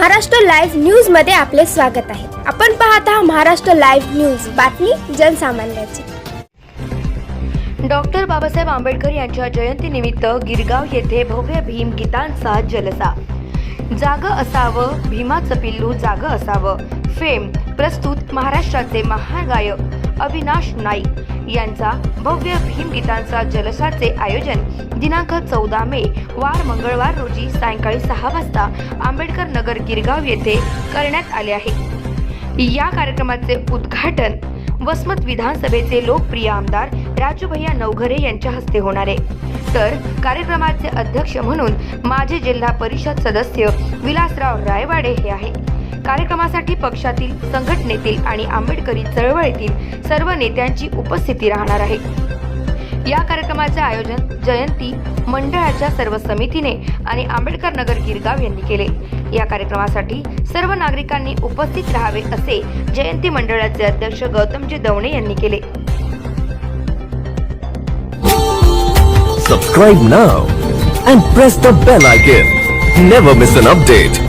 Maharashtra live न्यूजमध्ये आपले स्वागत आहे. आपण पाहत आहात महाराष्ट्र लाईव्ह न्यूज. बातमी जनसामान्याची. डॉक्टर बाबासाहेब आंबेडकर यांच्या जयंतीनिमित्त गिरगाव येथे भव्य भीम गीतांचा जलसा. जाग असावं भीमाचं पिल्लू जाग असावं. फेम प्रस्तुत महाराष्ट्राचे महागायक. अविनाश नाईक यांचा भव्य भीम गीतांचा जलसाचे आयोजन दिनांक चौदा मे वार मंगळवार रोजी सायंकाळी सहा वाजता आंबेडकर नगर गिरगाव येथे करण्यात आले आहे. या कार्यक्रमाचे उद्घाटन वसमत विधानसभेचे लोकप्रिय आमदार राजूभैया नवघरे यांच्या हस्ते होणार आहे. तर कार्यक्रमाचे अध्यक्ष म्हणून माजी जिल्हा परिषद सदस्य विलासराव रायवाडे हे आहे कार्यक्रमासाठी पक्षातील संघटनेतील आणि आंबेडकरी चळवळीतील सर्व नेत्यांची उपस्थिती राहणार आहे या कार्यक्रमाचे आयोजन जयंती मंडळाच्या सर्व समितीने आणि आंबेडकर नगर गिरगाव यांनी केले या कार्यक्रमासाठी सर्व नागरिकांनी उपस्थित राहावे असे जयंती मंडळाचे अध्यक्ष गौतमजी दवणे यांनी केले Subscribe now and press the bell icon. Never miss an update.